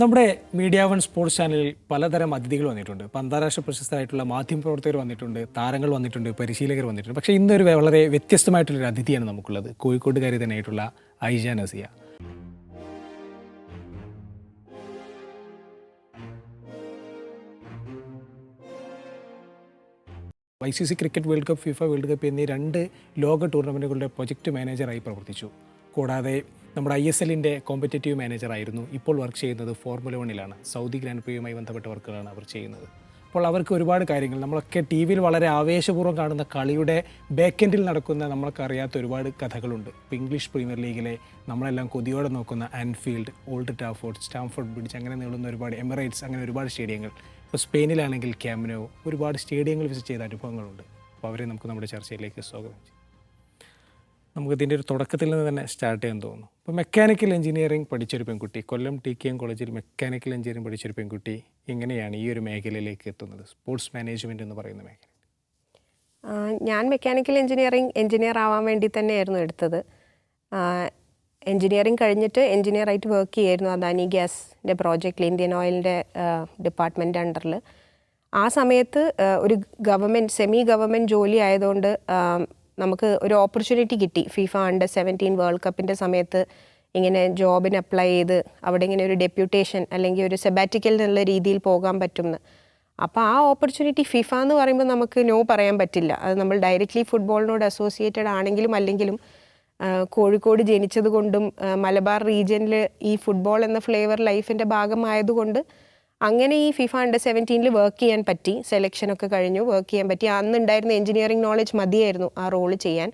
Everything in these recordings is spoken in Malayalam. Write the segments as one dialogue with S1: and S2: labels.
S1: നമ്മുടെ മീഡിയ വൺ സ്പോർട്സ് ചാനലിൽ പലതരം അതിഥികൾ വന്നിട്ടുണ്ട്. ഇപ്പം അന്താരാഷ്ട്ര പ്രശസ്തരായിട്ടുള്ള മാധ്യമപ്രവർത്തകർ വന്നിട്ടുണ്ട് താരങ്ങൾ വന്നിട്ടുണ്ട് പരിശീലകർ വന്നിട്ടുണ്ട്. പക്ഷേ ഇന്നൊരു വളരെ വ്യത്യസ്തമായിട്ടുള്ളൊരു അതിഥിയാണ് നമുക്കുള്ളത്. കോഴിക്കോട്ടുകാരി തന്നെയായിട്ടുള്ള Aija Nasiya. I C C cricket world cup FIFA world cup എന്നീ രണ്ട് ലോക ടൂർണമെന്റുകളുടെ പ്രൊജക്ട് മാനേജറായി പ്രവർത്തിച്ചു. കൂടാതെ നമ്മുടെ ഐ എസ് എല്ലിന്റെ കോമ്പറ്റേറ്റീവ് മാനേജറായിരുന്നു ഇപ്പോൾ വർക്ക് ചെയ്യുന്നത് ഫോർമുല വണ്ണിലാണ് സൗദി ഗ്രാൻഡ് പ്രിയുമായി ബന്ധപ്പെട്ട വർക്കുകളാണ് അവർ ചെയ്യുന്നത്. അപ്പോൾ അവർക്ക് ഒരുപാട് കാര്യങ്ങൾ. നമ്മളൊക്കെ ടി വിയിൽ വളരെ ആവേശപൂർവം കാണുന്ന കളിയുടെ ബാക്കെൻഡിൽ നടക്കുന്ന നമ്മൾക്കറിയാത്ത ഒരുപാട് കഥകളുണ്ട്. ഇപ്പോൾ ഇംഗ്ലീഷ് പ്രീമിയർ ലീഗിലെ നമ്മളെല്ലാം കൊതിയോടെ നോക്കുന്ന Anfield Old Trafford Stamford Bridge അങ്ങനെ നീളുന്ന ഒരുപാട് എമിറേറ്റ്സ് അങ്ങനെ ഒരുപാട് സ്റ്റേഡിയങ്ങൾ. ഇപ്പോൾ സ്പെയിനിലാണെങ്കിൽ ക്യാമിനോ ഒരുപാട് സ്റ്റേഡിയങ്ങൾ വിസിറ്റ് ചെയ്ത അനുഭവങ്ങളുണ്ട്. അപ്പോൾ അവരെ നമുക്ക് നമ്മുടെ ചർച്ചയിലേക്ക് സ്വാഗതം ചെയ്യാം നമുക്ക് ഇതിന്റെ ഒരു തുടക്കത്തിൽ നിന്ന് തന്നെ സ്റ്റാർട്ട് ചെയ്യാൻ തോന്നുന്നു. അപ്പോൾ മെക്കാനിക്കൽ എഞ്ചിനീയറിംഗ് പഠിച്ചൊരു പെൺകുട്ടി കൊല്ലം ടി കെ എം കോളേജിൽ മെക്കാനിക്കൽ എഞ്ചിനീയറിംഗ് പഠിച്ചൊരു പെൺകുട്ടി എങ്ങനെയാണ് ഈ ഒരു മേഖലയിലേക്ക് എത്തുന്നത്? സ്പോർട്സ് മാനേജ്മെന്റ് എന്ന് പറയുന്ന മേഖല.
S2: ഞാൻ മെക്കാനിക്കൽ എഞ്ചിനീയറിംഗ് എഞ്ചിനീയർ ആവാൻ വേണ്ടി തന്നെയായിരുന്നു എടുത്തത്. എഞ്ചിനീയറിംഗ് കഴിഞ്ഞിട്ട് എഞ്ചിനീയറായിട്ട് വർക്ക് ചെയ്യായിരുന്നു അദാനി ഗ്യാസിന്റെ പ്രോജക്റ്റിൽ ഇന്ത്യൻ ഓയിലിന്റെ ഡിപ്പാർട്ട്മെന്റ് അണ്ടറിൽ ആ സമയത്ത് ഒരു ഗവൺമെന്റ് സെമി ഗവൺമെന്റ് ജോലി ആയതുകൊണ്ട് നമുക്ക് ഒരു ഓപ്പർച്യൂണിറ്റി കിട്ടി. ഫിഫ അണ്ടർ സെവന്റീൻ വേൾഡ് കപ്പിന്റെ സമയത്ത് ഇങ്ങനെ ജോബിന് അപ്ലൈ ചെയ്ത് അവിടെ ഇങ്ങനെ ഒരു ഡെപ്യൂട്ടേഷൻ അല്ലെങ്കിൽ ഒരു സെബാറ്റിക്കൽ എന്നുള്ള രീതിയിൽ പോകാൻ പറ്റുമെന്ന്. അപ്പോൾ ആ ഓപ്പർച്യൂണിറ്റി ഫിഫ എന്ന് പറയുമ്പോൾ നമുക്ക് നോ പറയാൻ പറ്റില്ല. അത് നമ്മൾ ഡയറക്റ്റ്ലി ഫുട്ബോളിനോട് അസോസിയേറ്റഡ് ആണെങ്കിലും അല്ലെങ്കിലും കോഴിക്കോട് ജനിച്ചത് കൊണ്ടും മലബാർ റീജിയനിൽ ഈ ഫുട്ബോൾ എന്ന ഫ്ലേവർ ലൈഫിന്റെ ഭാഗമായതുകൊണ്ട് അങ്ങനെ ഈ ഫിഫ അണ്ടർ സെവന്റീനിൽ വർക്ക് ചെയ്യാൻ പറ്റി. സെലക്ഷനൊക്കെ കഴിഞ്ഞു വർക്ക് ചെയ്യാൻ പറ്റി. അന്ന് ഉണ്ടായിരുന്ന എഞ്ചിനീയറിംഗ് നോളജ് മതിയായിരുന്നു ആ റോൾ ചെയ്യാൻ.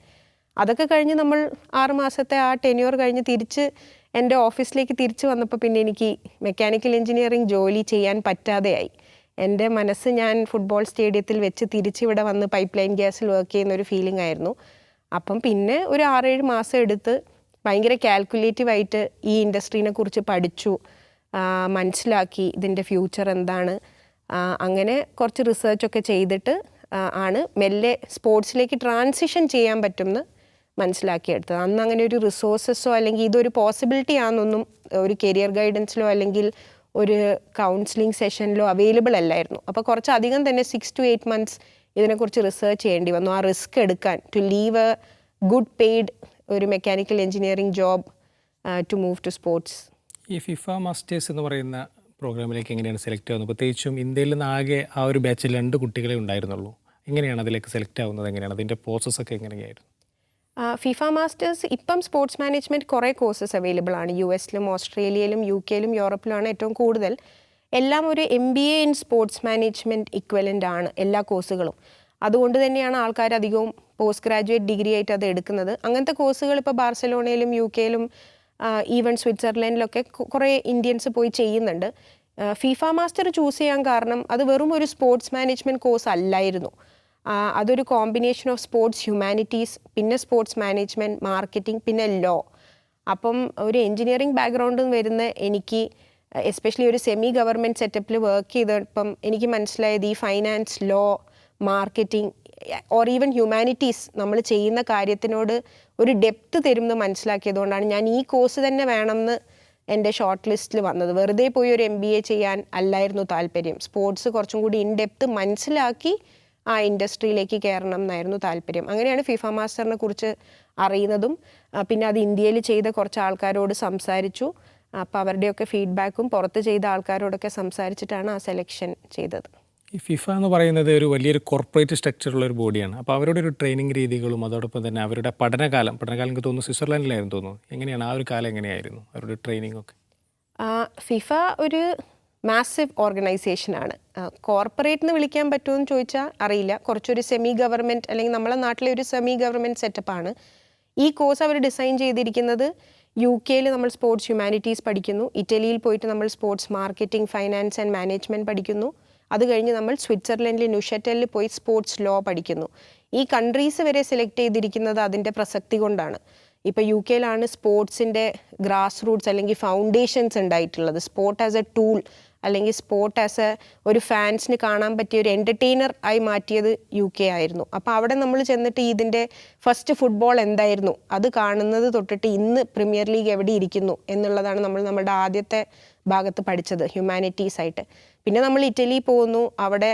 S2: അതൊക്കെ കഴിഞ്ഞ് നമ്മൾ ആറ് മാസത്തെ ആ ടെന്യൂർ കഴിഞ്ഞ് തിരിച്ച് എന്റെ ഓഫീസിലേക്ക് തിരിച്ചു വന്നപ്പോൾ പിന്നെ എനിക്ക് മെക്കാനിക്കൽ എഞ്ചിനീയറിംഗ് ജോലി ചെയ്യാൻ പറ്റാതെയായി. എന്റെ മനസ്സ് ഞാൻ ഫുട്ബോൾ സ്റ്റേഡിയത്തിൽ വെച്ച് തിരിച്ചിവിടെ വന്ന് പൈപ്പ് ലൈൻ ഗ്യാസിൽ വർക്ക് ചെയ്യുന്ന ഒരു ഫീലിംഗ് ആയിരുന്നു. അപ്പം പിന്നെ ഒരു ആറേഴ് മാസം എടുത്ത് ഭയങ്കര കാൽക്കുലേറ്റീവായിട്ട് ഈ ഇൻഡസ്ട്രീനെ കുറിച്ച് പഠിച്ചു. മനസ്സിലാക്കി ഇതിന്റെ ഫ്യൂച്ചർ എന്താണ്. അങ്ങനെ കുറച്ച് റിസർച്ചൊക്കെ ചെയ്തിട്ട് ആണ് മെല്ലെ സ്പോർട്സിലേക്ക് ട്രാൻസിഷൻ ചെയ്യാൻ പറ്റുമെന്ന് മനസ്സിലാക്കിയെടുത്തത്. അന്ന് അങ്ങനെ ഒരു റിസോഴ്സസോ അല്ലെങ്കിൽ ഇതൊരു പോസിബിലിറ്റി ആണെന്നൊന്നും ഒരു കരിയർ ഗൈഡൻസിലോ അല്ലെങ്കിൽ ഒരു കൗൺസിലിംഗ് സെഷനിലോ അവൈലബിൾ അല്ലായിരുന്നു. അപ്പോൾ കുറച്ചധികം തന്നെ സിക്സ് ടു എയ്റ്റ് മന്ത്സ് ഇതിനെക്കുറിച്ച് റിസർച്ച് ചെയ്യേണ്ടി വന്നു. ആ റിസ്ക് എടുക്കാൻ to leave a good paid ഒരു mechanical engineering job to move to sports
S1: ഈ ഫിഫ മാസ്റ്റേഴ്സ് എന്ന് പറയുന്ന പ്രോഗ്രാമിലേക്ക് എങ്ങനെയാണ് സെലക്ട് ആവുന്നത്? പ്രത്യേകിച്ചും ഇന്ത്യയിൽ നിന്ന് ആകെ ആ ഒരു ബാച്ചിൽ രണ്ട് കുട്ടികളെ ഉണ്ടായിരുന്നുള്ളൂ. എങ്ങനെയാണ് അതിലേക്ക് സെലക്ട് ആവുന്നത്? എങ്ങനെയാണ്? അതിന്റെ പ്രോസസ്സൊക്കെ എങ്ങനെയായിരുന്നു?
S2: ഫിഫ മാസ്റ്റേഴ്സ് ഇപ്പം സ്പോർട്സ് മാനേജ്മെന്റ് കുറേ കോഴ്സസ് അവൈലബിൾ ആണ്. യു എസിലും ഓസ്ട്രേലിയയിലും യു കെയിലും യൂറോപ്പിലുമാണ് ഏറ്റവും കൂടുതൽ. എല്ലാം ഒരു M B A in sports management equivalent ആണ് എല്ലാ കോഴ്സുകളും അതുകൊണ്ട് തന്നെയാണ് ആൾക്കാർ അധികവും പോസ്റ്റ് ഗ്രാജുവേറ്റ് ഡിഗ്രി ആയിട്ട് അത് എടുക്കുന്നത്. അങ്ങനത്തെ കോഴ്സുകൾ ഇപ്പോൾ ബാർസലോണയിലും യു കെയിലും ഈവൻ സ്വിറ്റ്സർലൻഡിലൊക്കെ കുറേ ഇന്ത്യൻസ് പോയി ചെയ്യുന്നുണ്ട്. ഫിഫ മാസ്റ്റർ ചൂസ് ചെയ്യാൻ കാരണം അത് വെറും ഒരു സ്പോർട്സ് മാനേജ്മെന്റ് കോഴ്സ് അല്ലായിരുന്നു. അതൊരു കോമ്പിനേഷൻ ഓഫ് സ്പോർട്സ് ഹ്യൂമാനിറ്റീസ് പിന്നെ സ്പോർട്സ് മാനേജ്മെന്റ് മാർക്കറ്റിംഗ് പിന്നെ ലോ. അപ്പം ഒരു എൻജിനീയറിംഗ് ബാക്ക്ഗ്രൗണ്ടിൽ നിന്ന് വരുന്ന എനിക്ക് എസ്പെഷ്യലി ഒരു സെമി ഗവൺമെന്റ് സെറ്റപ്പിൽ വർക്ക് ചെയ്തപ്പം എനിക്ക് മനസ്സിലായത് ഈ finance law marketing or even humanities നമ്മൾ ചെയ്യുന്ന കാര്യത്തിനോട് ഒരു ഡെപ്ത് തരുമെന്ന് മനസ്സിലാക്കിയതുകൊണ്ടാണ് ഞാൻ ഈ കോഴ്സ് തന്നെ വേണമെന്ന് എന്റെ ഷോർട്ട് ലിസ്റ്റിൽ വന്നത്. വെറുതെ പോയി ഒരു എം ബി എ ചെയ്യാൻ അല്ലായിരുന്നു താല്പര്യം. സ്പോർട്സ് കുറച്ചും കൂടി ഇൻ ഡെപ്ത് മനസ്സിലാക്കി ആ ഇൻഡസ്ട്രിയിലേക്ക് കയറണം എന്നായിരുന്നു താല്പര്യം. അങ്ങനെയാണ് ഫിഫ മാസ്റ്ററിനെ കുറിച്ച് അറിയുന്നതും പിന്നെ അത് ഇന്ത്യയിൽ ചെയ്ത കുറച്ച് ആൾക്കാരോട് സംസാരിച്ചു. അപ്പോൾ അവരുടെയൊക്കെ ഫീഡ്ബാക്കും പുറത്ത് ചെയ്ത ആൾക്കാരോടൊക്കെ സംസാരിച്ചിട്ടാണ് ആ സെലക്ഷൻ ചെയ്തത്.
S1: ഈ ഫിഫ എന്ന് പറയുന്നത് ഒരു വലിയൊരു കോർപ്പറേറ്റ് സ്ട്രക്ചറുള്ള ഒരു ബോഡിയാണ് അപ്പോൾ അവരുടെ ഒരു ട്രെയിനിങ് രീതികളും അതോടൊപ്പം തന്നെ അവരുടെ പഠനകാലം പഠനകാലം എനിക്ക് തോന്നുന്നു സ്വിറ്റ്സർലാൻഡിലായിരുന്നു തോന്നുന്നു. എങ്ങനെയാണ്? ആ ഒരു കാലം എങ്ങനെയായിരുന്നു അവരുടെ ട്രെയിനിങ് ഒക്കെ?
S2: ഫിഫ ഒരു മാസീവ് ഓർഗനൈസേഷനാണ് കോർപ്പറേറ്റ് എന്ന് വിളിക്കാൻ പറ്റുമെന്ന് ചോദിച്ചാൽ അറിയില്ല. കുറച്ചൊരു സെമി ഗവൺമെന്റ് അല്ലെങ്കിൽ നമ്മളെ നാട്ടിലെ ഒരു സെമി ഗവൺമെന്റ് സെറ്റപ്പാണ് ഈ കോഴ്സ് അവർ ഡിസൈൻ ചെയ്തിരിക്കുന്നത് യു കെയിൽ നമ്മൾ സ്പോർട്സ് ഹ്യൂമാനിറ്റീസ് പഠിക്കുന്നു. ഇറ്റലിയിൽ പോയിട്ട് നമ്മൾ sports marketing finance and management പഠിക്കുന്നു. അത് കഴിഞ്ഞ് നമ്മൾ സ്വിറ്റ്സർലൻഡിൽ ന്യൂഷറ്റലിൽ പോയി സ്പോർട്സ് ലോ പഠിക്കുന്നു. ഈ കൺട്രീസ് വരെ സെലക്ട് ചെയ്തിരിക്കുന്നത് അതിന്റെ പ്രസക്തി കൊണ്ടാണ്. ഇപ്പോൾ യു കെയിലാണ് സ്പോർട്സിന്റെ ഗ്രാസ് റൂട്ട്സ് അല്ലെങ്കിൽ ഫൗണ്ടേഷൻസ് ഉണ്ടായിട്ടുള്ളത്. സ്പോർട്ട് ആസ് എ ടൂൾ അല്ലെങ്കിൽ സ്പോർട്ട് ആസ് എ ഒരു ഫാൻസിന് കാണാൻ പറ്റിയ ഒരു എന്റർടൈനർ ആയി മാറ്റിയത് യു കെ ആയിരുന്നു. അപ്പോൾ അവിടെ നമ്മൾ ചെന്നിട്ട് ഇതിന്റെ ഫസ്റ്റ് ഫുട്ബോൾ എന്തായിരുന്നു? അത് കാണുന്നത് തൊട്ടിട്ട് ഇന്ന് പ്രീമിയർ ലീഗ് എവിടെ ഇരിക്കുന്നു എന്നുള്ളതാണ് നമ്മൾ നമ്മുടെ ആദ്യത്തെ ഭാഗത്ത് പഠിച്ചത് ഹ്യൂമാനിറ്റീസ് ആയിട്ട്. പിന്നെ നമ്മൾ ഇറ്റലി പോകുന്നു. അവിടെ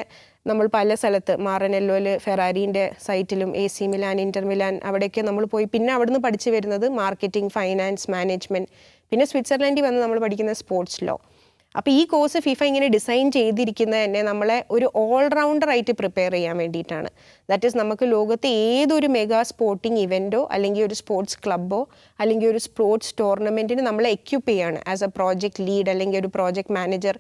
S2: നമ്മൾ പല സ്ഥലത്ത് മാറനെല്ലോയിൽ ഫെറാരീന്റെ സൈറ്റിലും A C Milan Inter Milan അവിടെയൊക്കെ നമ്മൾ പോയി. പിന്നെ അവിടുന്ന് പഠിച്ചു വരുന്നത് മാർക്കറ്റിംഗ് ഫൈനാൻസ് മാനേജ്മെന്റ് പിന്നെ സ്വിറ്റ്സർലൻഡിൽ വന്ന് നമ്മൾ പഠിക്കുന്ന സ്പോർട്സ് ലോ. അപ്പോൾ ഈ കോഴ്സ് ഫിഫ ഇങ്ങനെ ഡിസൈൻ ചെയ്തിരിക്കുന്നത് തന്നെ നമ്മളെ ഒരു ഓൾറൗണ്ടർ ആയിട്ട് പ്രിപ്പയർ ചെയ്യാൻ വേണ്ടിയിട്ടാണ്. ദാറ്റ് ഈസ് നമുക്ക് ലോകത്തെ ഏതൊരു മെഗാ സ്പോർട്ടിംഗ് ഇവന്റോ അല്ലെങ്കിൽ ഒരു സ്പോർട്സ് ക്ലബ്ബോ അല്ലെങ്കിൽ ഒരു സ്പോർട്സ് ടൂർണമെന്റിന് നമ്മളെ എക്യുപ്പ് ചെയ്യാണ്. ആസ് എ പ്രോജക്റ്റ് ലീഡ് അല്ലെങ്കിൽ ഒരു പ്രോജക്റ്റ് മാനേജർ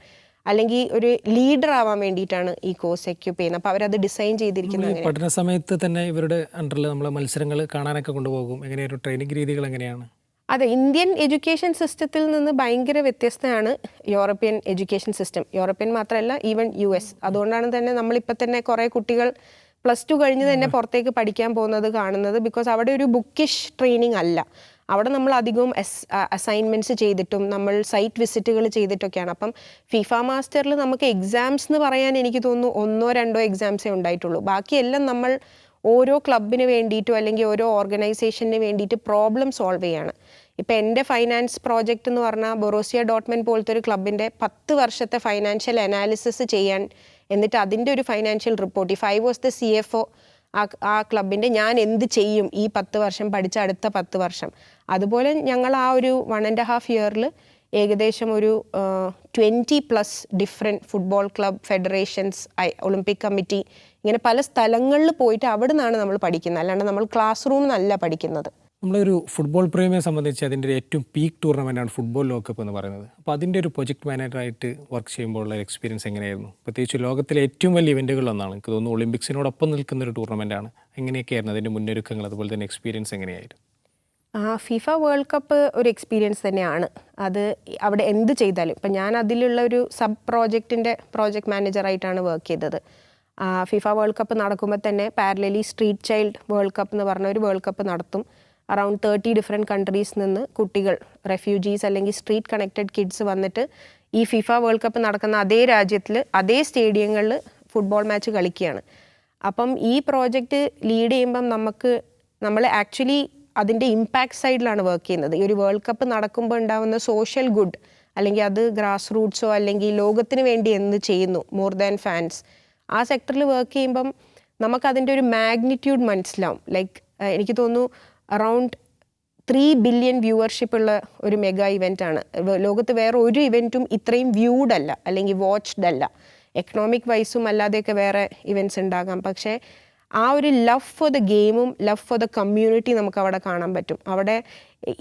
S2: അല്ലെങ്കിൽ ഒരു ലീഡർ ആവാൻ വേണ്ടിയിട്ടാണ് ഈ കോഴ്സ് എക്യൂപ്പ് ചെയ്യുന്നത്. അപ്പോൾ അവരത് ഡിസൈൻ ചെയ്തിരിക്കുന്നത്
S1: പഠന സമയത്ത് തന്നെ ഇവരുടെ അണ്ടറിൽ നമ്മൾ മത്സരങ്ങൾ കാണാനൊക്കെ കൊണ്ടുപോകും. എങ്ങനെയൊരു ട്രെയിനിങ് രീതികൾ എങ്ങനെയാണ്?
S2: അതെ ഇന്ത്യൻ എഡ്യൂക്കേഷൻ സിസ്റ്റത്തിൽ നിന്ന് ഭയങ്കര വ്യത്യസ്തമാണ് യൂറോപ്യൻ എഡ്യൂക്കേഷൻ സിസ്റ്റം യൂറോപ്യൻ മാത്രമല്ല ഈവൻ യു എസ് അതുകൊണ്ടാണ് തന്നെ നമ്മളിപ്പോൾ തന്നെ കുറേ കുട്ടികൾ പ്ലസ് ടു കഴിഞ്ഞ് തന്നെ പുറത്തേക്ക് പഠിക്കാൻ പോകുന്നത് കാണുന്നത്. ബിക്കോസ് അവിടെ ഒരു ബുക്കിഷ് ട്രെയിനിങ് അല്ല. അവിടെ നമ്മൾ അധികവും എസ് അസൈൻമെന്റ്സ് ചെയ്തിട്ടും നമ്മൾ സൈറ്റ് വിസിറ്റുകൾ ചെയ്തിട്ടൊക്കെയാണ്. അപ്പം ഫിഫ മാസ്റ്ററിൽ നമുക്ക് എക്സാംസ് എന്ന് പറയാൻ എനിക്ക് തോന്നുന്നു ഒന്നോ രണ്ടോ എക്സാംസേ ഉണ്ടായിട്ടുള്ളൂ. ബാക്കിയെല്ലാം നമ്മൾ ഓരോ ക്ലബിന് വേണ്ടിയിട്ടോ അല്ലെങ്കിൽ ഓരോ ഓർഗനൈസേഷന് വേണ്ടിയിട്ട് പ്രോബ്ലം സോൾവ് ചെയ്യാണ്. ഇപ്പോൾ എന്റെ ഫൈനാൻസ് പ്രോജക്റ്റ് എന്ന് പറഞ്ഞാൽ ബൊറോസിയ ഡോട്ട്മെൻ പോലത്തെ ഒരു ക്ലബിന്റെ പത്ത് വർഷത്തെ ഫൈനാൻഷ്യൽ അനാലിസിസ് ചെയ്യാൻ എന്നിട്ട് അതിന്റെ ഒരു ഫൈനാൻഷ്യൽ റിപ്പോർട്ട് ഈ five was the C F O ആ ആ ക്ലബിന്റെ ഞാൻ എന്ത് ചെയ്യും ഈ പത്ത് വർഷം പഠിച്ച അടുത്ത പത്ത് വർഷം. അതുപോലെ ഞങ്ങൾ ആ ഒരു വൺ ആൻഡ് ഹാഫ് ഇയറിൽ ഏകദേശം ഒരു twenty plus different football club federations Olympic committee ഇങ്ങനെ പല സ്ഥലങ്ങളിൽ പോയിട്ട് അവിടെ നിന്നാണ് നമ്മൾ പഠിക്കുന്നത്. അല്ലാണ്ട് നമ്മൾ ക്ലാസ് റൂമിൽ നിന്നല്ല പഠിക്കുന്നത്.
S1: നമ്മളൊരു ഫുട്ബോൾ പ്രേമിയെ സംബന്ധിച്ച് അതിന്റെ ഒരു ഏറ്റവും പീക്ക് ടൂർണമെന്റാണ് ഫുട്ബോൾ ലോകകപ്പ് എന്ന് പറയുന്നത്. അപ്പോൾ അതിന്റെ ഒരു പ്രൊജക്ട് മാനേജറായിട്ട് വർക്ക് ചെയ്യുമ്പോഴുള്ള എക്സ്പീരിയൻസ് എങ്ങനെയായിരുന്നു? പ്രത്യേകിച്ച് ലോകത്തിലെ ഏറ്റവും വലിയ ഇവന്റുകളിലൊന്നാണ് എനിക്ക് തോന്നുന്നു ഒളിമ്പിക്സിനോടൊപ്പം നിൽക്കുന്ന ഒരു ടൂർണമെന്റാണ് എങ്ങനെയൊക്കെയായിരുന്നു അതിന്റെ മുന്നൊരുക്കങ്ങൾ? അതുപോലെ തന്നെ എക്സ്പീരിയൻസ് എങ്ങനെയായിരുന്നു?
S2: ഫിഫ വേൾഡ് കപ്പ് ഒരു എക്സ്പീരിയൻസ് തന്നെയാണ്. അത് അവിടെ എന്ത് ചെയ്താലും. ഇപ്പം ഞാൻ അതിലുള്ള ഒരു സബ് പ്രോജക്റ്റിന്റെ പ്രോജക്റ്റ് മാനേജറായിട്ടാണ് വർക്ക് ചെയ്തത്. ഫിഫ വേൾഡ് കപ്പ് നടക്കുമ്പോൾ തന്നെ parallelly street child world cup എന്ന് പറഞ്ഞ ഒരു വേൾഡ് കപ്പ് നടത്തും. അറൗണ്ട് തേർട്ടി ഡിഫറെന്റ് കൺട്രീസ് നിന്ന് കുട്ടികൾ റെഫ്യൂജീസ് അല്ലെങ്കിൽ സ്ട്രീറ്റ് കണക്റ്റഡ് കിഡ്സ് വന്നിട്ട് ഈ ഫിഫ വേൾഡ് കപ്പ് നടക്കുന്ന അതേ രാജ്യത്തിൽ അതേ സ്റ്റേഡിയങ്ങളിൽ ഫുട്ബോൾ മാച്ച് കളിക്കുകയാണ്. അപ്പം ഈ പ്രോജക്റ്റ് ലീഡ് ചെയ്യുമ്പം നമുക്ക് നമ്മൾ ആക്ച്വലി അതിന്റെ ഇമ്പാക്ട് സൈഡിലാണ് വർക്ക് ചെയ്യുന്നത്. ഈ ഒരു വേൾഡ് കപ്പ് നടക്കുമ്പോൾ ഉണ്ടാകുന്ന സോഷ്യൽ ഗുഡ് അല്ലെങ്കിൽ അത് ഗ്രാസ് റൂട്ട്സോ അല്ലെങ്കിൽ ലോകത്തിന് വേണ്ടി എന്ത് ചെയ്യുന്നു മോർ ദാൻ ഫാൻസ് ആ സെക്ടറിൽ വർക്ക് ചെയ്യുമ്പം നമുക്കതിന്റെ ഒരു മാഗ്നിറ്റ്യൂഡ് മനസ്സിലാവും. ലൈക്ക് എനിക്ക് തോന്നുന്നു അറൗണ്ട് ത്രീ ബില്യൺ വ്യൂവർഷിപ്പ് ഉള്ള ഒരു മെഗാ ഇവന്റ് ലോകത്ത് വേറെ ഒരു ഇവന്റും ഇത്രയും വ്യൂഡ് അല്ല അല്ലെങ്കിൽ വാച്ച്ഡ് അല്ല. എക്കണോമിക് വൈസും അല്ലാതെയൊക്കെ വേറെ ഇവന്റ്സ് ഉണ്ടാകാം. പക്ഷേ ആ ഒരു ലവ് ഫോർ ദ ഗെയിമും ലവ് ഫോർ ദ കമ്മ്യൂണിറ്റി നമുക്ക് അവിടെ കാണാൻ പറ്റും. അവിടെ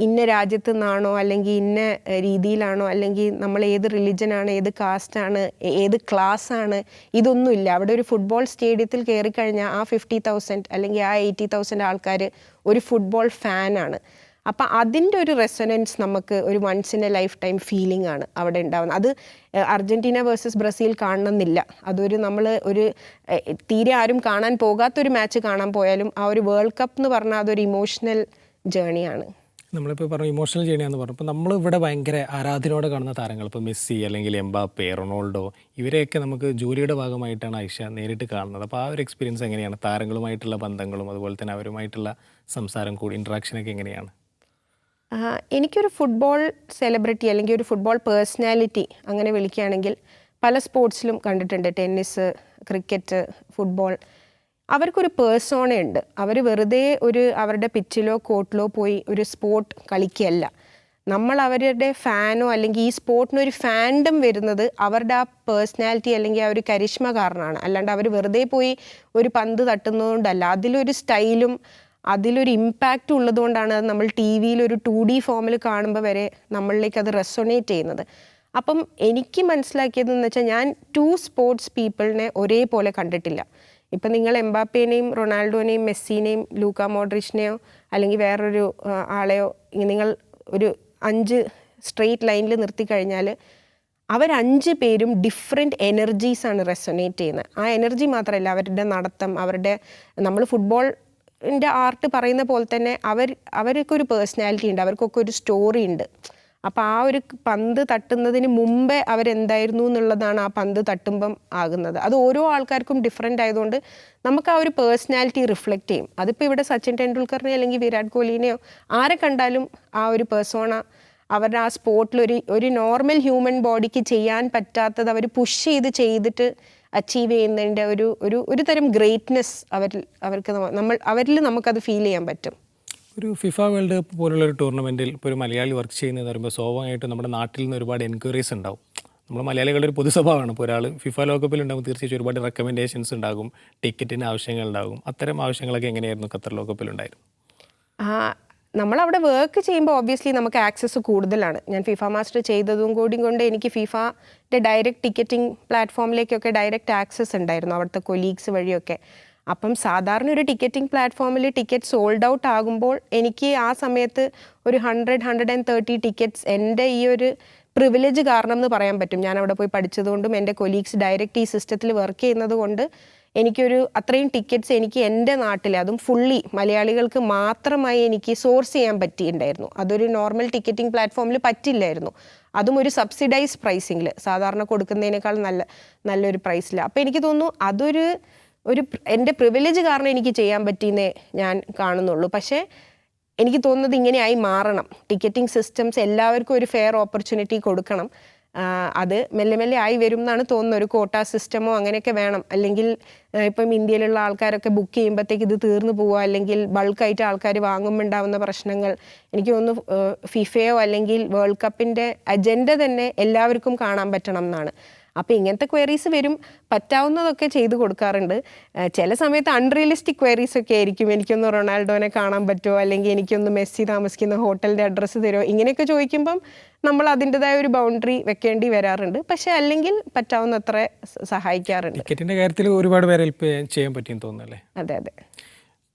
S2: ഇന്ന രാജ്യത്ത് നിന്നാണോ അല്ലെങ്കിൽ ഇന്ന രീതിയിലാണോ അല്ലെങ്കിൽ നമ്മൾ ഏത് റിലിജനാണ് ഏത് കാസ്റ്റാണ് ഏത് ക്ലാസ് ആണ് ഇതൊന്നുമില്ല. അവിടെ ഒരു ഫുട്ബോൾ സ്റ്റേഡിയത്തിൽ കയറി കഴിഞ്ഞാൽ ആ ഫിഫ്റ്റി തൗസൻഡ് അല്ലെങ്കിൽ ആ എയ്റ്റി തൗസൻഡ് ആൾക്കാർ ഒരു ഫുട്ബോൾ ഫാനാണ് അപ്പം അതിന്റെ ഒരു റെസൊനൻസ് നമുക്ക് ഒരു once in a lifetime feeling ആണ് അവിടെ ഉണ്ടാവുന്നത്. അത് അർജന്റീന വേഴ്സസ് ബ്രസീൽ കാണണമെന്നില്ല. അതൊരു നമ്മൾ ഒരു തീരെ ആരും കാണാൻ പോകാത്തൊരു മാച്ച് കാണാൻ പോയാലും ആ ഒരു വേൾഡ് കപ്പ് എന്ന് പറഞ്ഞാൽ അതൊരു ഇമോഷണൽ ജേണിയാണ്
S1: നമ്മളിപ്പോൾ പറഞ്ഞു ഇമോഷണൽ ജേണിയാന്ന് പറഞ്ഞു. അപ്പോൾ നമ്മൾ ഇവിടെ ഭയങ്കര ആരാധനയോടെ കാണുന്ന താരങ്ങൾ ഇപ്പോൾ മെസ്സി അല്ലെങ്കിൽ എംബാപ്പെ റൊണാൾഡോ ഇവരെയൊക്കെ നമുക്ക് ജോലിയുടെ ഭാഗമായിട്ടാണ് ഐഷ നേരിട്ട് കാണുന്നത്. അപ്പോൾ ആ ഒരു എക്സ്പീരിയൻസ് എങ്ങനെയാണ്? താരങ്ങളുമായിട്ടുള്ള ബന്ധങ്ങളും അതുപോലെ തന്നെ അവരുമായിട്ടുള്ള സംസാരം കൂടി ഇൻട്രാക്ഷനൊക്കെ എങ്ങനെയാണ്?
S2: എനിക്കൊരു ഫുട്ബോൾ സെലിബ്രിറ്റി അല്ലെങ്കിൽ ഒരു ഫുട്ബോൾ പേഴ്സണാലിറ്റി അങ്ങനെ വിളിക്കുകയാണെങ്കിൽ പല സ്പോർട്സിലും കണ്ടിട്ടുണ്ട്. ടെന്നീസ് ക്രിക്കറ്റ് ഫുട്ബോൾ അവർക്കൊരു പേഴ്സോണയുണ്ട് അവർ വെറുതെ ഒരു അവരുടെ പിച്ചിലോ കോർട്ടിലോ പോയി ഒരു സ്പോർട്ട് കളിക്കുകയല്ല. നമ്മൾ അവരുടെ ഫാനോ അല്ലെങ്കിൽ ഈ സ്പോർട്ടിന് ഒരു ഫാൻഡം വരുന്നത് അവരുടെ ആ പേഴ്സണാലിറ്റി അല്ലെങ്കിൽ ആ ഒരു കരിഷ്മ കാരണമാണ് അല്ലാണ്ട് അവർ വെറുതെ പോയി ഒരു പന്ത് തട്ടുന്നതുകൊണ്ടല്ല. അതിലൊരു സ്റ്റൈലും അതിലൊരു ഇമ്പാക്റ്റ് ഉള്ളതുകൊണ്ടാണ് അത് നമ്മൾ ടി വിയിൽ ഒരു ടു ഡി ഫോമിൽ കാണുമ്പോൾ വരെ നമ്മളിലേക്ക് അത് റെസൊണേറ്റ് ചെയ്യുന്നത്. അപ്പം എനിക്ക് മനസ്സിലാക്കിയതെന്ന് വെച്ചാൽ ഞാൻ ടു സ്പോർട്സ് പീപ്പിളിനെ ഒരേപോലെ കണ്ടിട്ടില്ല. ഇപ്പം നിങ്ങൾ എംബാപ്പേനെയും റൊണാൾഡോനെയും മെസ്സിനെയും ലൂക്ക മോഡ്രിച്ചിനെയോ അല്ലെങ്കിൽ വേറൊരു ആളെയോ നിങ്ങൾ ഒരു അഞ്ച് സ്ട്രെയിറ്റ് ലൈനിൽ നിർത്തി കഴിഞ്ഞാൽ അവരഞ്ച് പേരും ഡിഫറെന്റ് എനർജീസാണ് റെസൊനേറ്റ് ചെയ്യുന്നത്. ആ എനർജി മാത്രമല്ല അവരുടെ നടത്തം അവരുടെ നമ്മൾ ഫുട്ബോൾ ഫുട്ബോളിന്റെ ആർട്ട് പറയുന്ന പോലെ തന്നെ അവർ അവർക്കൊരു പേഴ്സണാലിറ്റി ഉണ്ട് അവർക്കൊക്കെ ഒരു സ്റ്റോറി ഉണ്ട്. അപ്പോൾ ആ ഒരു പന്ത് തട്ടുന്നതിന് മുമ്പേ അവരെന്തായിരുന്നു എന്നുള്ളതാണ് ആ പന്ത് തട്ടുമ്പം ആകുന്നത്. അത് ഓരോ ആൾക്കാർക്കും ഡിഫറെന്റ് ആയതുകൊണ്ട് നമുക്ക് ആ ഒരു പേഴ്സണാലിറ്റി റിഫ്ലക്റ്റ് ചെയ്യും. അതിപ്പോൾ ഇവിടെ സച്ചിൻ ടെണ്ടുൽക്കറിനെ അല്ലെങ്കിൽ വിരാട് കോഹ്ലിനെയോ ആരെ കണ്ടാലും ആ ഒരു പേഴ്സോണ അവരുടെ ആ സ്പോർട്ടിൽ ഒരു ഒരു നോർമൽ ഹ്യൂമൻ ബോഡിക്ക് ചെയ്യാൻ പറ്റാത്തത് അവർ പുഷ് ചെയ്ത് ചെയ്തിട്ട് അച്ചീവ് ചെയ്യുന്നതിന്റെ ഒരു ഒരു ഒരു തരം ഗ്രേറ്റ്നെസ് അവരിൽ അവർക്ക് നമ്മൾ അവരിൽ നമുക്കത് ഫീൽ ചെയ്യാൻ പറ്റും.
S1: ഒരു ഫിഫ വേൾഡ് കപ്പ് പോലുള്ള ഒരു ടൂർണമെന്റിൽ ഇപ്പോൾ ഒരു മലയാളി വർക്ക് ചെയ്യുന്നതെന്ന് പറയുമ്പോൾ സ്വാഭാവികമായിട്ടും നമ്മുടെ നാട്ടിൽ നിന്ന് ഒരുപാട് എൻക്വയറീസ് ഉണ്ടാവും. നമ്മൾ മലയാളികളുടെ ഒരു പൊതു സ്വഭാവമാണ് ഇപ്പോൾ ഒരാൾ ഫിഫ ലോകകപ്പിൽ ഉണ്ടാകും തീർച്ചയായിട്ടും ഒരുപാട് റെക്കമെൻഡേഷൻസ് ഉണ്ടാകും. ടിക്കറ്റിന് ആവശ്യങ്ങൾ ഉണ്ടാകും. അത്തരം ആവശ്യങ്ങളൊക്കെ എങ്ങനെയായിരുന്നു ഖത്തർ ലോകകപ്പിൽ ഉണ്ടായിരുന്നു
S2: ആ, നമ്മളവിടെ വർക്ക് ചെയ്യുമ്പോൾ ഒബ്വിയസ്ലി നമുക്ക് ആക്സസ് കൂടുതലാണ്. ഞാൻ ഫിഫ മാസ്റ്റർ ചെയ്തതും കൂടി കൊണ്ട് എനിക്ക് ഫിഫയുടെ ഡയറക്റ്റ് ടിക്കറ്റിംഗ് പ്ലാറ്റ്ഫോമിലേക്കൊക്കെ ഡയറക്റ്റ് ആക്സസ് ഉണ്ടായിരുന്നു അവിടുത്തെ കൊലീഗ്സ് വഴിയൊക്കെ. അപ്പം സാധാരണ ഒരു ടിക്കറ്റിംഗ് പ്ലാറ്റ്ഫോമിൽ ടിക്കറ്റ് സോൾഡ് ഔട്ട് ആകുമ്പോൾ എനിക്ക് ആ സമയത്ത് ഒരു hundred hundred and thirty tickets എന്റെ ഈ ഒരു പ്രിവിലേജ് കാരണം എന്ന് പറയാൻ പറ്റും. ഞാൻ അവിടെ പോയി പഠിച്ചതുകൊണ്ടും എന്റെ കൊലീഗ്സ് ഡയറക്റ്റ് ഈ സിസ്റ്റത്തിൽ വർക്ക് ചെയ്യുന്നത് കൊണ്ട് എനിക്കൊരു അത്രയും ടിക്കറ്റ്സ് എനിക്ക് എന്റെ നാട്ടിൽ അതും ഫുള്ളി മലയാളികൾക്ക് മാത്രമായി എനിക്ക് സോഴ്സ് ചെയ്യാൻ പറ്റിയിട്ടുണ്ടായിരുന്നു. അതൊരു നോർമൽ ടിക്കറ്റിംഗ് പ്ലാറ്റ്ഫോമിൽ പറ്റില്ലായിരുന്നു. അതും ഒരു സബ്സിഡൈസ് പ്രൈസിങ്ങിൽ സാധാരണ കൊടുക്കുന്നതിനേക്കാൾ നല്ല നല്ലൊരു പ്രൈസിൽ അപ്പോൾ എനിക്ക് തോന്നുന്നു അതൊരു ഒരു എന്റെ പ്രിവിലേജ് കാരണം എനിക്ക് ചെയ്യാൻ പറ്റിയെന്നേ ഞാൻ കാണുന്നുള്ളൂ. പക്ഷേ എനിക്ക് തോന്നുന്നത് ഇങ്ങനെയായി മാറണം. ടിക്കറ്റിംഗ് സിസ്റ്റംസ് എല്ലാവർക്കും ഒരു ഫെയർ ഓപ്പർച്യൂണിറ്റി കൊടുക്കണം. അത് മെല്ലെ മെല്ലെ ആയി വരും എന്നാണ് തോന്നുന്നത്. ഒരു കോട്ട സിസ്റ്റമോ അങ്ങനെയൊക്കെ വേണം. അല്ലെങ്കിൽ ഇപ്പം ഇന്ത്യയിലുള്ള ആൾക്കാരൊക്കെ ബുക്ക് ചെയ്യുമ്പോഴത്തേക്ക് ഇത് തീർന്നു പോവുക. അല്ലെങ്കിൽ ബൾക്കായിട്ട് ആൾക്കാർ വാങ്ങുമ്പോൾ ഉണ്ടാവുന്ന പ്രശ്നങ്ങൾ. എനിക്ക് തോന്നുന്നു ഫിഫയോ അല്ലെങ്കിൽ വേൾഡ് കപ്പിന്റെ അജണ്ട തന്നെ എല്ലാവർക്കും കാണാൻ പറ്റണം എന്നാണ്. അപ്പോൾ ഇങ്ങനത്തെ ക്വയറീസ് വരും. പറ്റാവുന്നതൊക്കെ ചെയ്തു കൊടുക്കാറുണ്ട്. ചില സമയത്ത് അൺറിയലിസ്റ്റിക് ക്വയറീസ് ഒക്കെ ആയിരിക്കും. എനിക്കൊന്ന് റൊണാൾഡോനെ കാണാൻ പറ്റുമോ? അല്ലെങ്കിൽ എനിക്കൊന്ന് മെസ്സി താമസിക്കുന്ന ഹോട്ടലിന്റെ അഡ്രസ്സ് തരുമോ? ഇങ്ങനെയൊക്കെ ചോദിക്കുമ്പം നമ്മൾ അതിന്റെതായ ഒരു ബൗണ്ടറി വെക്കേണ്ടി വരാറുണ്ട്. പക്ഷേ അല്ലെങ്കിൽ പറ്റാവുന്നത്ര സഹായിക്കാറുണ്ട്.
S1: ടിക്കറ്റിന്റെ കാര്യത്തിൽ ഒരുപാട് പേരെ ഹെൽപ്പ് ചെയ്യാൻ പറ്റിയെന്ന് തോന്നുന്നല്ലേ
S2: അതെ അതെ.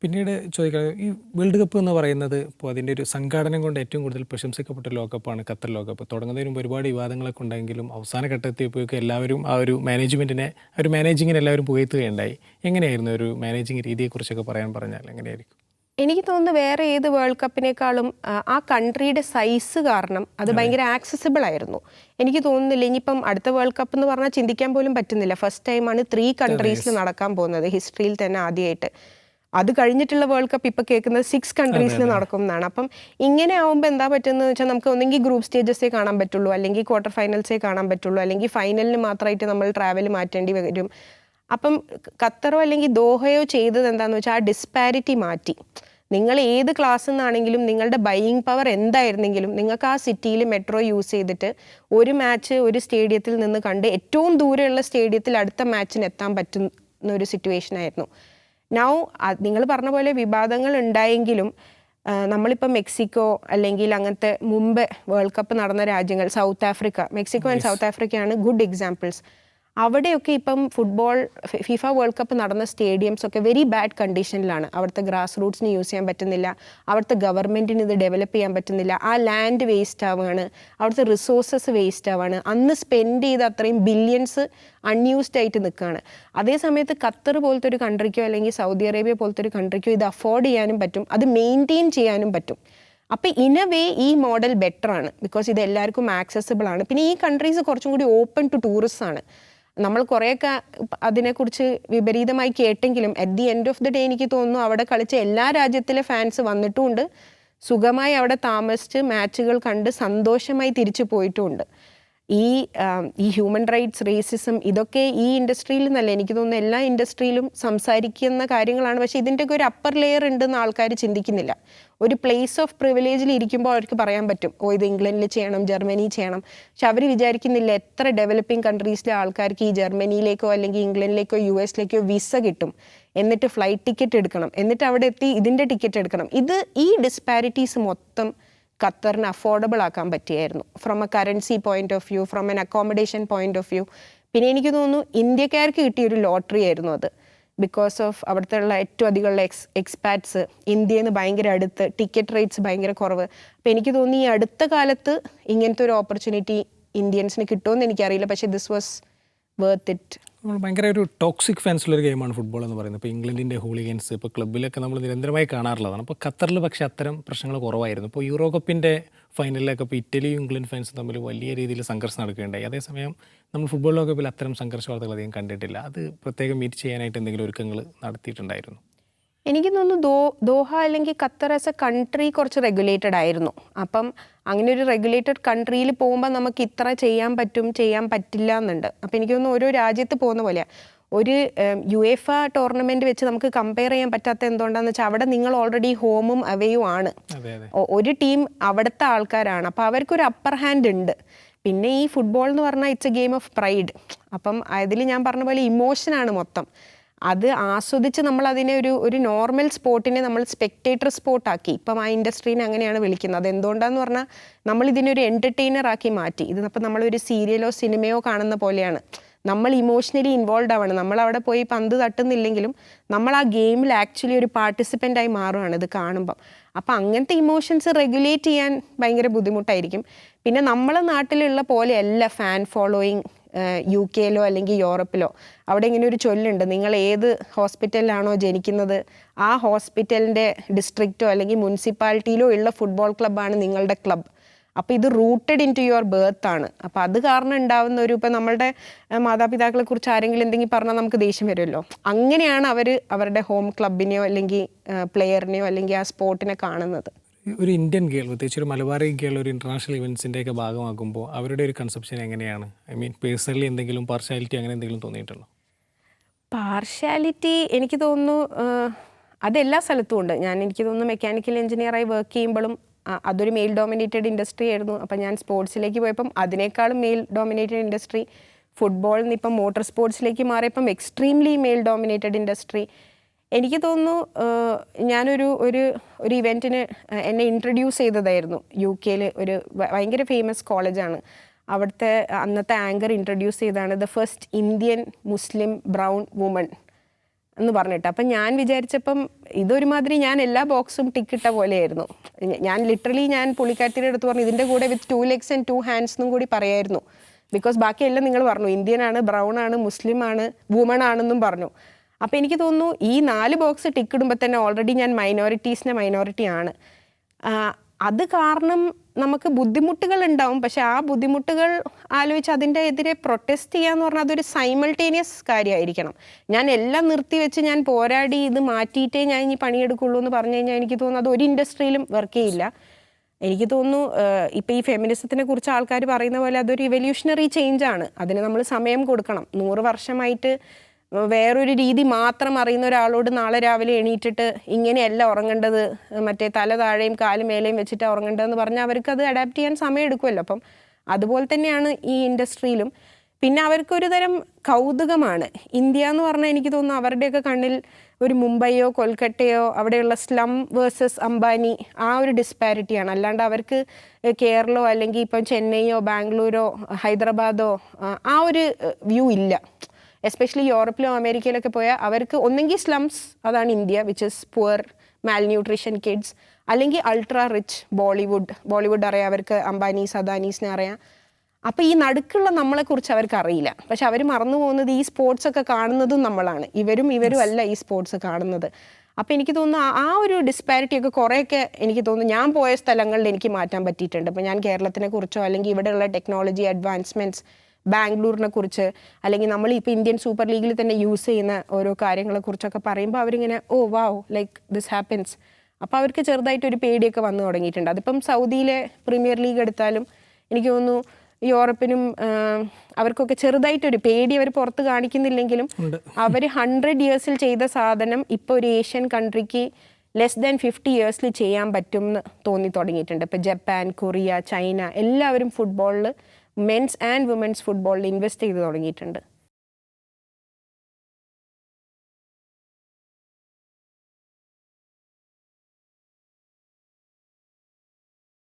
S1: പിന്നീട് ചോദിക്കുന്നത് ഈ വേൾഡ് കപ്പ് എന്ന് പറയുന്നത് ഇപ്പോൾ അതിന്റെ ഒരു സംഘാടനം കൊണ്ട് ഏറ്റവും കൂടുതൽ പ്രശംസിക്കപ്പെട്ട ലോകകപ്പാണ് ഖത്തർ ലോകകപ്പ്. തുടങ്ങുന്നതിന് മുമ്പ് ഒരുപാട് വിവാദങ്ങളൊക്കെ ഉണ്ടെങ്കിലും അവസാന ഘട്ടത്തിയപ്പോഴേക്കും എല്ലാവരും ആ ഒരു മാനേജ്മെന്റിനെ ആ ഒരു മാനേജിങ്ങിനെ എല്ലാവരും പുകഴ്ത്തുകയുണ്ടായി. എങ്ങനെയായിരുന്നു ഒരു മാനേജിങ് രീതിയെക്കുറിച്ചൊക്കെ പറയാൻ പറഞ്ഞാൽ എങ്ങനെയായിരിക്കും?
S2: എനിക്ക് തോന്നുന്നു വേറെ ഏത് വേൾഡ് കപ്പിനേക്കാളും ആ, ആ കൺട്രിയുടെ സൈസ് കാരണം അത് ഭയങ്കര ആക്സസിബിൾ ആയിരുന്നു. എനിക്ക് തോന്നുന്നില്ല ഇനിയിപ്പം അടുത്ത വേൾഡ് കപ്പ് എന്ന് പറഞ്ഞാൽ ചിന്തിക്കാൻ പോലും പറ്റുന്നില്ല. ഫസ്റ്റ് ടൈമാണ് ത്രീ കൺട്രീസിൽ നടക്കാൻ പോകുന്നത് ഹിസ്റ്ററിയിൽ തന്നെ ആദ്യമായിട്ട് അത് കഴിഞ്ഞിട്ടുള്ള വേൾഡ് കപ്പ് ഇപ്പൊ കേൾക്കുന്നത് സിക്സ് കൺട്രീസിൽ നടക്കും എന്നാണ് അപ്പം ഇങ്ങനെ ആവുമ്പോൾ എന്താ പറ്റുന്നത് വെച്ചാൽ നമുക്ക് ഒന്നെങ്കിൽ ഗ്രൂപ്പ് സ്റ്റേജസേ കാണാൻ പറ്റുള്ളൂ അല്ലെങ്കിൽ ക്വാർട്ടർ ഫൈനൽസേ കാണാൻ പറ്റുള്ളൂ അല്ലെങ്കിൽ ഫൈനലിന് മാത്രമായിട്ട് നമ്മൾ ട്രാവൽ മാറ്റേണ്ടി വരും. അപ്പം ഖത്തറോ അല്ലെങ്കിൽ ദോഹയോ ചെയ്തത് എന്താന്ന് വെച്ചാൽ ആ ഡിസ്പാരിറ്റി മാറ്റി. നിങ്ങൾ ഏത് ക്ലാസ്സിൽ നിന്നാണെങ്കിലും നിങ്ങളുടെ ബൈയിങ് പവർ എന്തായിരുന്നെങ്കിലും നിങ്ങൾക്ക് ആ സിറ്റിയിൽ മെട്രോ യൂസ് ചെയ്തിട്ട് ഒരു മാച്ച് ഒരു സ്റ്റേഡിയത്തിൽ നിന്ന് കണ്ട് ഏറ്റവും ദൂരെയുള്ള സ്റ്റേഡിയത്തിൽ അടുത്ത മാച്ചിന് എത്താൻ പറ്റുന്ന ഒരു സിറ്റുവേഷൻ ആയിരുന്നു. നൗ നിങ്ങൾ പറഞ്ഞ പോലെ വിവാദങ്ങൾ ഉണ്ടായെങ്കിലും നമ്മളിപ്പോൾ മെക്സിക്കോ അല്ലെങ്കിൽ അങ്ങനത്തെ മുമ്പ് വേൾഡ് കപ്പ് നടന്ന രാജ്യങ്ങൾ South Africa Mexico and South ആഫ്രിക്കയാണ് good examples അവിടെയൊക്കെ ഇപ്പം ഫുട്ബോൾ ഫിഫ വേൾഡ് കപ്പ് നടന്ന സ്റ്റേഡിയംസ് ഒക്കെ വെരി ബാഡ് കണ്ടീഷനിലാണ് അവിടുത്തെ ഗ്രാസ് റൂട്ട്സിന് യൂസ് ചെയ്യാൻ പറ്റുന്നില്ല. അവിടുത്തെ ഗവൺമെന്റിന് ഇത് ഡെവലപ്പ് ചെയ്യാൻ പറ്റുന്നില്ല. ആ ലാൻഡ് വേസ്റ്റ് ആവുകയാണ് അവിടുത്തെ റിസോഴ്സസ് വേസ്റ്റ് ആവുകയാണ് അന്ന് സ്പെൻഡ് ചെയ്ത അത്രയും ബില്യൺസ് അൺയൂസ്ഡ് ആയിട്ട് നിൽക്കുകയാണ് അതേസമയത്ത് ഖത്തർ പോലത്തെ ഒരു കൺട്രിക്കോ അല്ലെങ്കിൽ സൗദി അറേബ്യ പോലത്തെ ഒരു കൺട്രിക്കോ ഇത് അഫോർഡ് ചെയ്യാനും പറ്റും. അത് മെയിന്റെയിൻ ചെയ്യാനും പറ്റും. അപ്പോൾ ഇൻ എ വേ ഈ മോഡൽ ബെറ്റർ ആണ്. ബിക്കോസ് ഇത് എല്ലാവർക്കും ആക്സസിബിൾ ആണ്. പിന്നെ ഈ കൺട്രീസ് കുറച്ചും കൂടി ഓപ്പൺ ടു ടൂറിസ്റ്റ് ആണ്. നമ്മൾ കുറേയൊക്കെ അതിനെക്കുറിച്ച് വിപരീതമായി കേട്ടെങ്കിലും at the end of the day എനിക്ക് തോന്നുന്നു അവിടെ കളിച്ച എല്ലാ രാജ്യത്തിലെ ഫാൻസ് വന്നിട്ടുമുണ്ട്. സുഖമായി അവിടെ താമസിച്ച് മാച്ചുകൾ കണ്ട് സന്തോഷമായി തിരിച്ചു പോയിട്ടുമുണ്ട് ഈ ഈ ഹ്യൂമൻ റൈറ്റ്സ് റേസിസം ഇതൊക്കെ ഈ ഇൻഡസ്ട്രിയിൽ നിന്നല്ല? എനിക്ക് തോന്നുന്നു എല്ലാ ഇൻഡസ്ട്രിയിലും സംസാരിക്കുന്ന കാര്യങ്ങളാണ്. പക്ഷേ ഇതിന്റെയൊക്കെ ഒരു അപ്പർ ലെയർ ഉണ്ടെന്ന് ആൾക്കാർ ചിന്തിക്കുന്നില്ല. ഒരു പ്ലേസ് ഓഫ് പ്രിവിലേജിൽ ഇരിക്കുമ്പോൾ അവർക്ക് പറയാൻ പറ്റും. ഓ ഇത് ഇംഗ്ലണ്ടിൽ ചെയ്യണം ജർമ്മനി ചെയ്യണം. പക്ഷെ അവർ വിചാരിക്കുന്നില്ല എത്ര ഡെവലപ്പിംഗ് കൺട്രീസിലെ ആൾക്കാർക്ക് ഈ ജർമ്മനിയിലേക്കോ അല്ലെങ്കിൽ ഇംഗ്ലണ്ടിലേക്കോ യു എസിലേക്കോ വിസ കിട്ടും. എന്നിട്ട് ഫ്ലൈറ്റ് ടിക്കറ്റ് എടുക്കണം. എന്നിട്ട് അവിടെ എത്തി ഇതിന്റെ ടിക്കറ്റ് എടുക്കണം. ഇത് ഈ ഡിസ്പാരിറ്റീസ് മൊത്തം ഖത്തറിന് അഫോർഡബിൾ ആക്കാൻ പറ്റിയായിരുന്നു. From a currency point of view from an accommodation point of view പിന്നെ എനിക്ക് തോന്നുന്നു ഇന്ത്യക്കാർക്ക് കിട്ടിയൊരു ലോട്ടറി ആയിരുന്നു അത്. ബിക്കോസ് ഓഫ് അവിടുത്തെ ഉള്ള ഏറ്റവും അധികമുള്ള എക്സ് എക്സ്പാറ്റ്സ് ഇന്ത്യയിൽ നിന്ന് ഭയങ്കര അടുത്ത് ടിക്കറ്റ് റേറ്റ്സ് ഭയങ്കര കുറവ്. അപ്പോൾ എനിക്ക് തോന്നി ഈ അടുത്ത കാലത്ത് ഇങ്ങനത്തെ ഒരു ഓപ്പർച്യൂണിറ്റി ഇന്ത്യൻസിന് കിട്ടുമെന്ന് എനിക്കറിയില്ല. പക്ഷേ ദിസ് വാസ് വേർത്ത് ഇറ്റ്
S1: നമ്മൾ ഭയങ്കര ഒരു ടോക്സിക് ഫാൻസുള്ളൊരു ഗെയിമാണ് ഫുട്ബോൾ എന്ന് പറയുന്നത്. ഇപ്പോൾ ഇംഗ്ലണ്ടിന്റെ ഹൂളിഗൻസ് ഇപ്പോൾ ക്ലബ്ബിലൊക്കെ നമ്മൾ നിരന്തരമായി കാണാറുള്ളതാണ്. അപ്പോൾ ഖത്തറിൽ പക്ഷേ അത്തരം പ്രശ്നങ്ങൾ കുറവായിരുന്നു. ഇപ്പോൾ യൂറോ കപ്പിന്റെ ഫൈനലിലൊക്കെ ഇപ്പോൾ ഇറ്റലിയും ഇംഗ്ലണ്ട് ഫാൻസും തമ്മിൽ വലിയ രീതിയിൽ സംഘർഷം നടക്കുകയുണ്ടായി. അതേസമയം നമ്മൾ ഫുട്ബോൾ ലോകകപ്പിൽ അത്തരം സംഘർഷ വാർത്തകൾ അധികം കണ്ടിട്ടില്ല. അത് പ്രത്യേകം മീറ്റ് ചെയ്യാനായിട്ട് എന്തെങ്കിലും ഒരുക്കങ്ങൾ നടത്തിയിട്ടുണ്ടായിരുന്നു.
S2: എനിക്ക് തോന്നുന്നു ദോ ദോഹ അല്ലെങ്കിൽ ഖത്തർ ആസ് എ കൺട്രി കുറച്ച് റെഗുലേറ്റഡ് ആയിരുന്നു. അപ്പം അങ്ങനെ ഒരു റെഗുലേറ്റഡ് കൺട്രിയിൽ പോകുമ്പോൾ നമുക്ക് ഇത്ര ചെയ്യാൻ പറ്റും ചെയ്യാൻ പറ്റില്ല എന്നുണ്ട്. അപ്പം എനിക്ക് തോന്നുന്നു ഓരോ രാജ്യത്ത് പോകുന്ന പോലെയാണ് ഒരു യു എഫ് ആ ടൂർണമെന്റ് വെച്ച് നമുക്ക് കമ്പയർ ചെയ്യാൻ പറ്റാത്ത എന്തുകൊണ്ടാന്ന് വെച്ചാൽ അവിടെ നിങ്ങൾ ഓൾറെഡി ഹോമും അവയും ആണ്. ഒരു ടീം അവിടുത്തെ ആൾക്കാരാണ്. അപ്പോൾ അവർക്കൊരു അപ്പർ ഹാൻഡ് ഉണ്ട്. പിന്നെ ഈ ഫുട്ബോൾ എന്ന് പറഞ്ഞാൽ it's a game of pride അപ്പം അതിൽ ഞാൻ പറഞ്ഞ പോലെ ഇമോഷനാണ് മൊത്തം. അത് ആസ്വദിച്ച് നമ്മൾ അതിനെ ഒരു ഒരു നോർമൽ സ്പോർട്ടിനെ നമ്മൾ സ്പെക്ടേറ്റർ സ്പോർട്ടാക്കി ഇപ്പം ആ ഇൻഡസ്ട്രീനെ അങ്ങനെയാണ് വിളിക്കുന്നത്. അത് എന്തുകൊണ്ടാന്ന് പറഞ്ഞാൽ നമ്മൾ ഇതിനൊരു എന്റർടൈനർ ആക്കി മാറ്റി. ഇത് അപ്പം നമ്മളൊരു സീരിയലോ സിനിമയോ കാണുന്ന പോലെയാണ്. നമ്മൾ ഇമോഷണലി ഇൻവോൾവ് ആവണം. നമ്മൾ അവിടെ പോയി പന്ത് തട്ടുന്നില്ലെങ്കിലും നമ്മൾ ആ ഗെയിമിൽ ആക്ച്വലി ഒരു പാർട്ടിസിപ്പന്റ് ആയി മാറുകയാണ് ഇത് കാണുമ്പം. അപ്പം അങ്ങനത്തെ ഇമോഷൻസ് റെഗുലേറ്റ് ചെയ്യാൻ ഭയങ്കര ബുദ്ധിമുട്ടായിരിക്കും. പിന്നെ നമ്മളെ നാട്ടിലുള്ള പോലെയല്ല ഫാൻ ഫോളോയിങ് യു കെയിലോ അല്ലെങ്കിൽ യൂറോപ്പിലോ അവിടെ ഇങ്ങനെ ഒരു ചൊല്ലുണ്ട് നിങ്ങൾ ഏത് ഹോസ്പിറ്റലിലാണോ ജനിക്കുന്നത് ആ ഹോസ്പിറ്റലിന്റെ ഡിസ്ട്രിക്റ്റോ അല്ലെങ്കിൽ മുനിസിപ്പാലിറ്റിയിലോ ഉള്ള ഫുട്ബോൾ ക്ലബ്ബാണ് നിങ്ങളുടെ ക്ലബ്ബ് അപ്പോൾ ഇത് rooted in to your birth ആണ് അപ്പോൾ അത് കാരണം ഉണ്ടാവുന്ന ഒരു ഇപ്പം നമ്മളുടെ മാതാപിതാക്കളെ കുറിച്ച് ആരെങ്കിലും എന്തെങ്കിലും പറഞ്ഞാൽ നമുക്ക് ദേഷ്യം വരുമല്ലോ. അങ്ങനെയാണ് അവർ അവരുടെ ഹോം ക്ലബിനെയോ അല്ലെങ്കിൽ പ്ലെയറിനെയോ അല്ലെങ്കിൽ ആ സ്പോർട്ടിനെ കാണുന്നത്.
S1: ഒരു ഇന്ത്യൻ ഗേൾ പ്രത്യേകിച്ച് ഒരു മലബാറി ഗേൾ ഒരു ഇന്റർനാഷണൽ ഇവൻസിന്റെ ഒക്കെ ഭാഗമാകുമ്പോൾ അവരുടെ ഒരു കൺസെപ്ഷൻ എങ്ങനെയാണ്? ഐ മീൻ പേഴ്സണലി എന്തെങ്കിലും പാർഷ്യാലിറ്റി അങ്ങനെ എന്തെങ്കിലും തോന്നിയിട്ടുണ്ടോ?
S2: പാർഷ്യാലിറ്റി എനിക്ക് തോന്നുന്നു അതെല്ലാ സ്ഥലത്തും ഉണ്ട്. ഞാൻ എനിക്ക് തോന്നുന്നു മെക്കാനിക്കൽ എഞ്ചിനീയറായി വർക്ക് ചെയ്യുമ്പോഴും അതൊരു മെയിൽ ഡോമിനേറ്റഡ് ഇൻഡസ്ട്രി ആയിരുന്നു. അപ്പം ഞാൻ സ്പോർട്സിലേക്ക് പോയപ്പം അതിനേക്കാളും മെയിൽ ഡോമിനേറ്റഡ് ഇൻഡസ്ട്രി ഫുട്ബോളിൽ നിന്ന് ഇപ്പം മോട്ടോർ സ്പോർട്സിലേക്ക് മാറിയപ്പം എക്സ്ട്രീംലി മെയിൽ ഡോമിനേറ്റഡ് ഇൻഡസ്ട്രി എനിക്ക് തോന്നുന്നു ഞാനൊരു ഒരു ഒരു ഇവന്റിന് എന്നെ ഇൻട്രൊഡ്യൂസ് ചെയ്തതായിരുന്നു. യു കെയിൽ ഒരു ഭയങ്കര ഫേമസ് കോളേജാണ് അവിടുത്തെ അന്നത്തെ ആങ്കർ ഇൻട്രൊഡ്യൂസ് ചെയ്താണ് the first Indian Muslim brown woman എന്ന് പറഞ്ഞിട്ട്. അപ്പം ഞാൻ വിചാരിച്ചപ്പം ഇതൊരുമാതിരി ഞാൻ എല്ലാ ബോക്സും ടിക്കിട്ട പോലെയായിരുന്നു. ഞാൻ ലിറ്ററലി ഞാൻ പുള്ളിക്കാരത്തിന്റെ അടുത്ത് പറഞ്ഞു ഇതിന്റെ കൂടെ with two legs and two hands എന്നും കൂടി പറയായിരുന്നു. ബിക്കോസ് ബാക്കിയെല്ലാം നിങ്ങൾ പറഞ്ഞു ഇന്ത്യൻ ആണ് ബ്രൗൺ ആണ് മുസ്ലിം ആണ് വുമൺ ആണെന്നും പറഞ്ഞു. അപ്പോൾ എനിക്ക് തോന്നുന്നു ഈ നാല് ബോക്സ് ടിക്ക് ടിക്കിടുമ്പോൾ തന്നെ ഓൾറെഡി ഞാൻ മൈനോറിറ്റീസിന്റെ മൈനോറിറ്റി ആണ്. ആ, അത് കാരണം നമുക്ക് ബുദ്ധിമുട്ടുകൾ ഉണ്ടാവും. പക്ഷെ ആ ബുദ്ധിമുട്ടുകൾ ആലോചിച്ച് അതിന്റെ എതിരെ പ്രൊട്ടസ്റ്റ് ചെയ്യാന്ന് പറഞ്ഞാൽ അതൊരു സൈമൾട്ടേനിയസ് കാര്യമായിരിക്കണം ഞാൻ എല്ലാം നിർത്തിവെച്ച് ഞാൻ പോരാടി ഇത് മാറ്റിയിട്ടേ ഞാൻ ഇനി പണിയെടുക്കുള്ളൂ എന്ന് പറഞ്ഞു കഴിഞ്ഞാൽ എനിക്ക് തോന്നുന്നു അത് ഒരു ഇൻഡസ്ട്രിയിലും വർക്ക് ചെയ്യില്ല. എനിക്ക് തോന്നുന്നു ഇപ്പം ഈ ഫെമിനിസത്തിനെ കുറിച്ച് ആൾക്കാർ പറയുന്ന പോലെ അതൊരു ഇവല്യൂഷണറി ചേഞ്ച് ആണ്. അതിന് നമ്മൾ സമയം കൊടുക്കണം. നൂറ് വർഷമായിട്ട് വേറൊരു രീതി മാത്രം അറിയുന്ന ഒരാളോട് നാളെ രാവിലെ എണീറ്റിട്ട് ഇങ്ങനെയല്ല ഉറങ്ങേണ്ടത് മറ്റേ തല താഴെയും കാൽ മേലെയും വെച്ചിട്ട് ഉറങ്ങേണ്ടതെന്ന് പറഞ്ഞാൽ അവർക്ക് അത് അഡാപ്റ്റ് ചെയ്യാൻ സമയം എടുക്കുമല്ലോ അപ്പം അതുപോലെ തന്നെയാണ് ഈ ഇൻഡസ്ട്രിയിലും. പിന്നെ അവർക്കൊരു തരം കൗതുകമാണ്. ഇന്ത്യ എന്ന് പറഞ്ഞാൽ എനിക്ക് തോന്നുന്നു അവരുടെയൊക്കെ കണ്ണിൽ ഒരു മുംബൈയോ കൊൽക്കട്ടയോ അവിടെയുള്ള സ്ലം വേഴ്സസ് അംബാനി ആ ഒരു ഡിസ്പാരിറ്റിയാണ്. അല്ലാണ്ട് അവർക്ക് കേരളോ അല്ലെങ്കിൽ ഇപ്പം ചെന്നൈയോ ബാംഗ്ലൂരോ ഹൈദരാബാദോ ആ, ഒരു വ്യൂ ഇല്ല. എസ്പെഷ്യലി യൂറോപ്പിലും അമേരിക്കയിലൊക്കെ പോയാൽ അവർക്ക് ഒന്നെങ്കിൽ സ്ലംസ് അതാണ് India which is poor malnutrition kids അല്ലെങ്കിൽ അൾട്രാ റിച്ച് ബോളിവുഡ് ബോളിവുഡ് അറിയാം അവർക്ക് അംബാനീസ് അദാനീസിനെ അറിയാം അപ്പോൾ ഈ നടുക്കുള്ള നമ്മളെക്കുറിച്ച് അവർക്ക് അറിയില്ല. പക്ഷെ അവർ മറന്നു പോകുന്നത് ഈ സ്പോർട്സ് ഒക്കെ കാണുന്നതും നമ്മളാണ്. ഇവരും ഇവരും അല്ല ഈ സ്പോർട്സ് കാണുന്നത്. അപ്പോൾ എനിക്ക് തോന്നുന്നു ആ- ഒരു ഡിസ്പാരിറ്റി ഒക്കെ കുറേയൊക്കെ എനിക്ക് തോന്നുന്നു ഞാൻ പോയ സ്ഥലങ്ങളിൽ എനിക്ക് മാറ്റാൻ പറ്റിയിട്ടുണ്ട്. ഇപ്പോൾ ഞാൻ കേരളത്തിനെ കുറിച്ചോ അല്ലെങ്കിൽ ഇവിടെയുള്ള ടെക്നോളജി അഡ്വാൻസ്മെന്റ്സ് ബാംഗ്ലൂരിനെ കുറിച്ച് അല്ലെങ്കിൽ നമ്മൾ ഇപ്പോൾ ഇന്ത്യൻ സൂപ്പർ ലീഗിൽ തന്നെ യൂസ് ചെയ്യുന്ന ഓരോ കാര്യങ്ങളെ കുറിച്ചൊക്കെ പറയുമ്പോൾ അവരിങ്ങനെ oh wow like this happens. അപ്പോൾ അവർക്ക് ചെറുതായിട്ട് ഒരു പേടിയൊക്കെ വന്നു തുടങ്ങിയിട്ടുണ്ട്. അതിപ്പം സൗദിയിലെ പ്രീമിയർ ലീഗ് എടുത്താലും എനിക്ക് തോന്നുന്നു യൂറോപ്പിനും അവർക്കൊക്കെ ചെറുതായിട്ടൊരു പേടി അവർ പുറത്ത് കാണിക്കുന്നില്ലെങ്കിലും അവർ ഹൺഡ്രഡ് ഇയേഴ്സിൽ ചെയ്ത സാധനം ഇപ്പോൾ ഒരു ഏഷ്യൻ കൺട്രിക്ക് ലെസ് ദാൻ ഫിഫ്റ്റി ഇയേഴ്സിൽ ചെയ്യാൻ പറ്റും എന്ന് തോന്നി തുടങ്ങിയിട്ടുണ്ട്. ഇപ്പോൾ ജപ്പാൻ കൊറിയ ചൈന എല്ലാവരും ഫുട്ബോളിൽ മെൻസ് ആൻഡ് വുമൻസ് ഫുട്ബോളിൽ ഇൻവെസ്റ്റ് ചെയ്ത് തുടങ്ങിയിട്ടുണ്ട്.